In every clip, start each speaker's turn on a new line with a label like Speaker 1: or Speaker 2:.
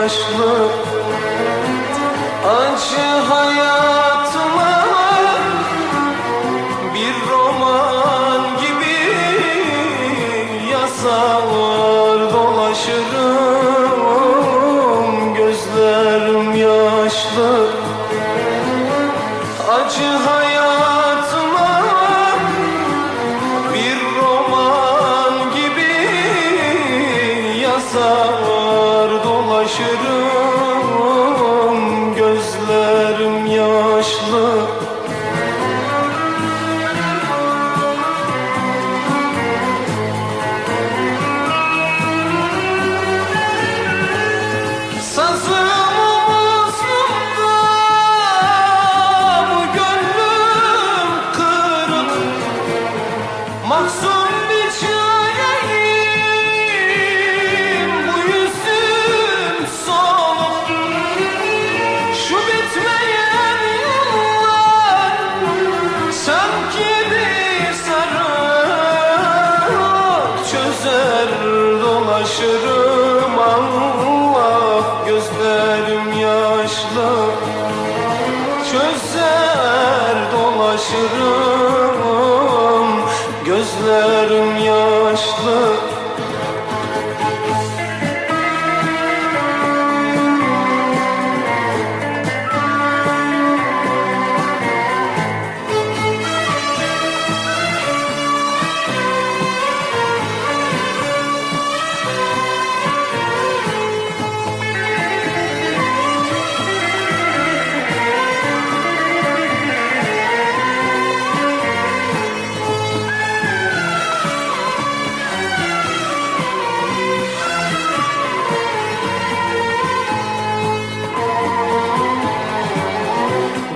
Speaker 1: Yaşlı Acı hayatıma Bir roman gibi Yazar dolaşırım Gözlerim yaşlı. Acı hayatıma bir yaşlı Çözer dolaşırım Allah gözlerim yaşlı Çözer dolaşırım Gözlerim yaşlı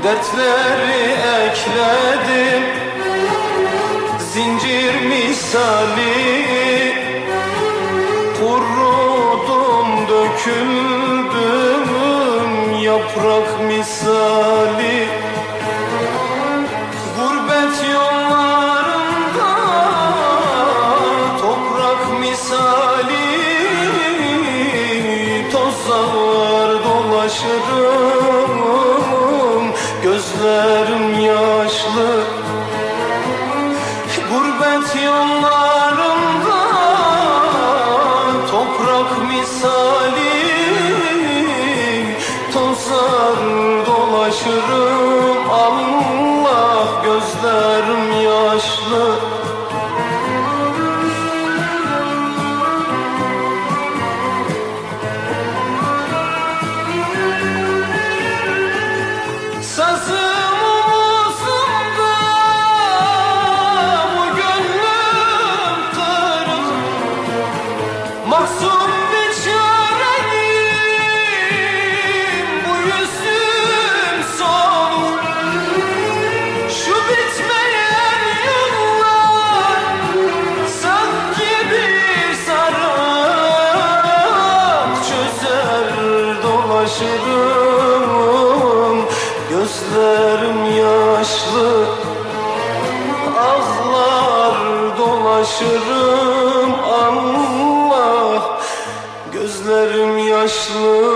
Speaker 1: Dertleri ekledim. Zincir misali. Kurudum döküldüm Yaprak misali Gözlerim yaşlı Gurbet yollarında Toprak misali Tozar dolaşırım. Allah gözlerim yaşlı dolaşırım gözlerim yaşlı. Ağlar dolaşırım Allah Gözlerim yaşlı